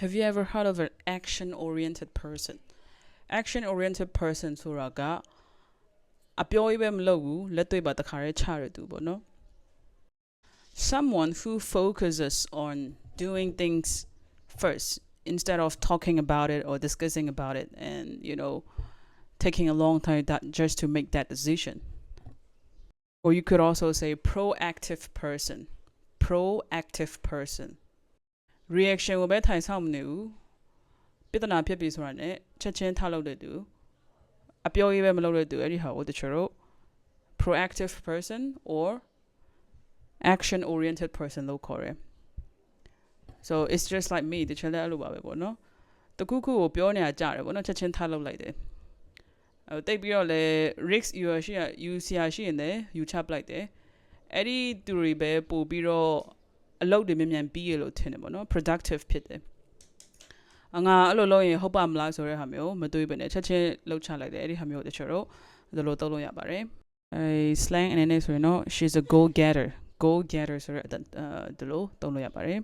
Have you ever heard of an action oriented person? Action oriented person ဆိုတာကအပြောကြီးပဲမလုပ်ဘူးလက်တွေ့ပါတခါတည်းချရတူပေါ့နော် Someone who focuses on doing things first instead of talking about it or discussing about it and you know taking a long time that just to make that decision. Or you could also say proactive person. Proactive person. Reaction ကိုပဲထိုင်ဆောင်မနေဘူးပြဿနာဖြစ်ပြီဆိုတာ ਨੇ ချက်ချင်းထားလုပ်တဲ့သူအပြောရေးပဲမလုပ်တဲ့သူအဲ့ဒီဟာကိုတချို့တို့ proactive person or action oriented person လို့ခေါ်တယ် so it's just like me တချို့လည်းအဲ့လိုပါပဲပေါ့နော်တခုခုကိုပြောနေတာကြားတယ်ပေါ့နော်ချက်ချင်းထားလုပ်လိုက်တယ်အဲတိတ်ပြီးတော့လဲ risk ယူရရှိရယူစီရရှိရင်လည်းယူချပလိုက်တယ်အဲ့ဒီသူတွေပဲပို့ပြီးတော့ အလုပ်တွေမြန်မြန်ပြီးရလို့ထင်တယ်ပေါ့နော် productive ဖြစ်တယ်အငါအဲ့လိုလုပ်ရင်ဟုတ်ပါမလားဆိုတဲ့ဟာမျိုးမတွေးပဲနဲ့ချက်ချင်းလှုပ်ချလိုက်တယ်အဲ့ဒီဟာမျိုးတချို့တော့ဒီလိုသုံးလို့ရပါတယ်အဲ slang အနေနဲ့ဆိုရင်တော့ she's a goal getter goal getter ဆိုတဲ့အဲဒီလိုသုံးလို့ရပါတယ်